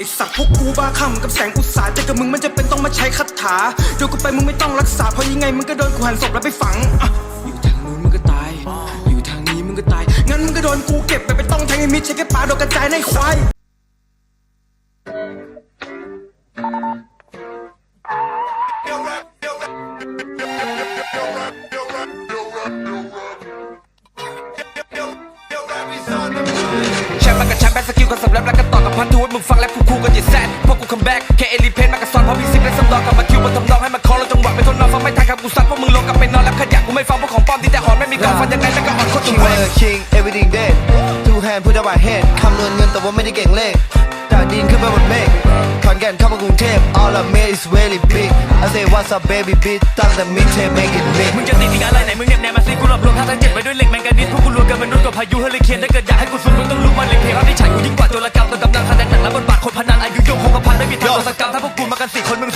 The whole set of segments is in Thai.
ไอสัตว์พวกกูบ้าคำกับแสงอุตสาห์แต่กับมึงมันจะเป็นต้องมาใช้คาถาเดี๋ยวกูไปมึงไม่ต้องรักษาเพราะยังไงมึงก็โดนกูหันศพแล้วไปฝังอะอยู่ทางนู้นมึงก็ตาย อยู่ทางนี้มึงก็ตาย งั้นมึงก็โดนกูเก็บไปไปต้องแทงไอ้มิดใช้แค่ปลาโดนกระจายในควายแชมป์มากับแชมป์แบ็คสกิลกับสำรับแล้วก็ต่อกับพัน แบ็กแค่เอลิเพนมากับซอนเพราะมีซิกและสำรองกับมาคิวมาทำนองให้มันคอแล้วจังหวะไม่ทนนอนฟังไม่ทันครับกูซัดพวกมึงลงกับไปนอนแล้วขยะกูไม่ฟังพวกของปลอมที่แต่หอนไม่มีกองฟันยังไงแล้วก็อ่อนโคตรจุ King งเว้ย King everything dead two hand put up my head คำนวณเงินแต่ว่าไม่ได้เก่งเลขจากดินขึ้นไปบนเมฆขอนแก่นเข้ามากรุงเทพ all I made is really big I say what's up baby bitch ตั้งแต่มิดเทป make it big มึงจะติดอีกอะไรไหนมึงเน็บแนมมาสิกูหลบรวมท่าทั้งเจ็ดไว้ด้วยเหล็กแมงกานิสพวกกูรวมกันมนุษย์กับพายุเฮอริเคนถ้าเกิดอยากให้กูส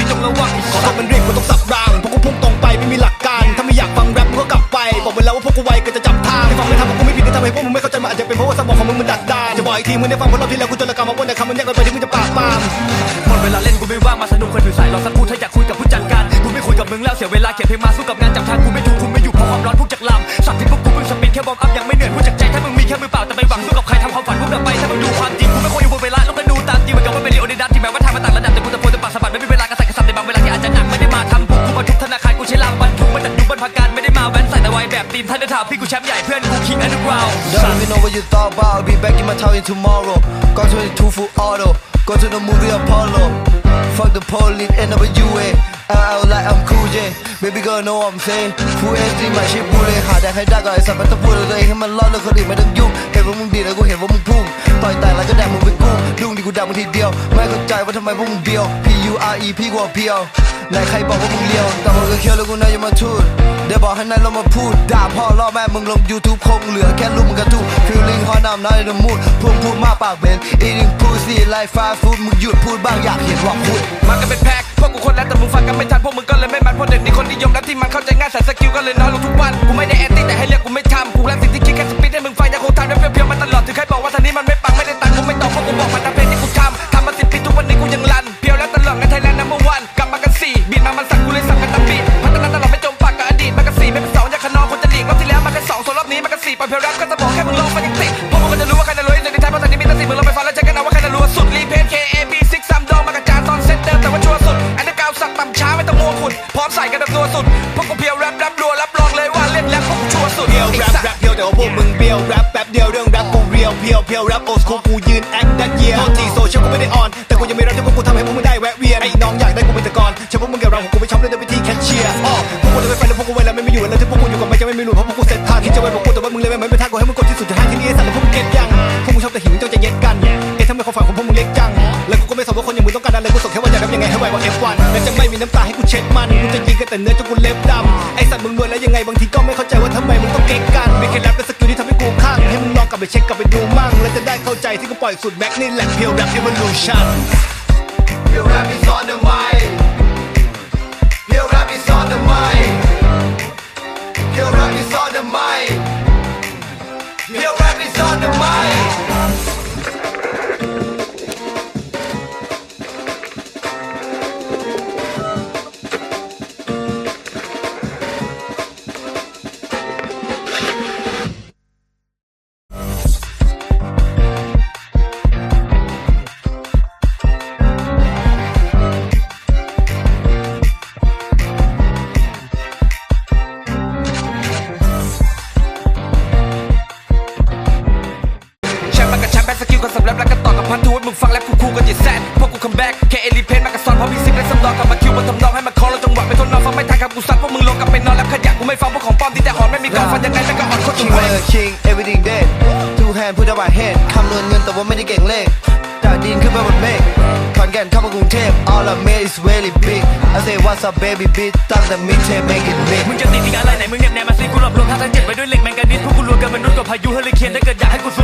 กันสี่คนมึงสิจงระวังขอโทษมันเรียกกูต้องสับรางเพราะกูพุ่งตรงไปไม่มีหลักการ ถ้าไม่อยากฟังแรปมึงก็กลับไป บอกไปแล้วว่าพวกกูไวก็จะจับทางที่ฟังไม่ทำเพราะกูไม่ผิดที่ทำให้พวกมึงไม่เข้าใจมันอาจจะเป็นเพราะว่าสมองของมึงมันดักดานจะบอกอีกทีมึงได้ฟังเพราะรอบที่แล้วกูเจรกรรมมาบนแต่คำมันแยกกันไปที่มึงจะปากปามหมดเวลาเล่นกูไม่ว่างมาสนุกคนถือสายรอสักคู่ถ้าอยากคุยกับผู้จัดการกูไม่คุยกับมึงแล้วเสียเวลาเขียนเพลงมาสู้กับงานจับทางกูไม่ถูกคุณไม่อยู่เพราะความร้อนพุ่งจากลำสับที่พวกกูเพิ่งสปินแค่วอมอัพยังไม่เหนื่อย มพี่กูแชมป์ใหญ่เพื่อนกูคิงอันดอร์กราว Don't even know what you thought about I'll be back in my town in tomorrow Go 22 full auto Go to the movie Apollo Fuck the police NWA LL like I'm cool J Baby girl know what I'm saying Full HD มาชิบูเลยหาแดกให้ได้ก็ไอ้สัตว์มันต้องพูดเลยตัวเองให้มันรอดเลยคนอื่นไม่ต้องยุ่งเห็นว่ามึงดีแล้วกูเห็นว่ามึงพุ่งต่อยแต่แล้วก็แดกมึงไปกู้ดุ้งดีกูด่ามึงทีเดียว ไม่เข้าใจว่าทำไมพวกมึงเบี้ยว P U R E พี่กว่าเพียวไหนใครบอกว่ามึงเลี้ยวแต่พอก็เคี้ยวแล้วกูน่าจะมาทูด เดี๋ยวบอกให้นายลงมาพูด ด่าพ่อล่อแม่มึงลง YouTube คงเหลือแค่รูปมึงกระทู้ Feeling hot now I'm not in the mood พุ่งพูดมากปากเบนอีนิ่งพูดสิไลฟ์ฟาฟูดมึงหยุดพูดบ้างอยากเห็นว่าพูดมากันเป็นแพ็คพวกกูคนแล้วแต่มึงฟังกันไม่ทันพวกมึงก็เลยไม่มันเพราะเด็กนี่คนนิยมและที่มันเข้าใจง่ายใส่สกิลก็เลยน้อยลงทุกวันกูไม่ได้แอนตี้แต่ให้เรียกกูไม่ทำ รปรับรัวรับรองเลยว่าเล่นแล้วพวกกูชัวร์สุดเดียวแรปแรปเดียวแต่ว่าพวกมึงเบียวแรปแป๊บเดียวเรื่องแรปกูเรียวเพียวเพียวแรปโอสคูกูยืนแอคดัดเยียโทษทีโซเชียลกูไม่ได้ออน ไม่มีน้ำตาให้กูเช็ดมันกูจะยิงกันแต่เนื้อจนกูเล็บดำไอสัตว์มึงรวยแล้วยังไงบางทีก็ไม่เข้าใจว่าทำไมมึงต้องเก๊กกันมีแค่แรปเป็นสกิลที่ทำให้กูข้างให้มึงลองกลับไปเช็คกลับไปดูมั่งแล้วจะได้เข้าใจที่กูปล่อยสุดแม็กนี่แหละเพียวแรป evolution Pure rap is on the mic Pure rap is on the mic Pure rap is on the mic Pure rap is on the mic กับแชมป์แบ็คสกิลกับสำรับแล้วก็ต่อกับพันทูให้มึงฟังแล้วคู่ๆกันอย่าแซดพวกกูคัมแบ็กแค่เอลิเพนมากับซอนเพราะมีซิกและสำรองกับมาคิวมาทำนองให้มันคอแล้วจังหวะไม่ทนนอนฟังไม่ทันครับกูซัดพวกมึงลงกับไปนอนแล้วขยะกูไม่ฟังพวกของปลอมที่แต่หอนไม่มีกองฟันยังไงแล้วก็อ่อนโคตรจุ King งเว้ย Warrior King everything dead two hand put up my head คำนวณเงินแต่ว่าไม่ได้เก่งเลขจากดินขึ้นไปบนเมฆขอนแก่นเข้ามากรุงเทพ all I made is really big I say what's up baby bitch ตั้งแต่มิดเทป make it big มึงจะติดอีกอะไรไหนมึงเน็บแนมมาสิกูหลบรวมท่าทั้งเจ็ดไว้ด้วยเหล็กแมงกานิสพวกกูรวมกันมนุษย์กับพายุเฮอริเคนถ้าเกิดอยากให้กูสุ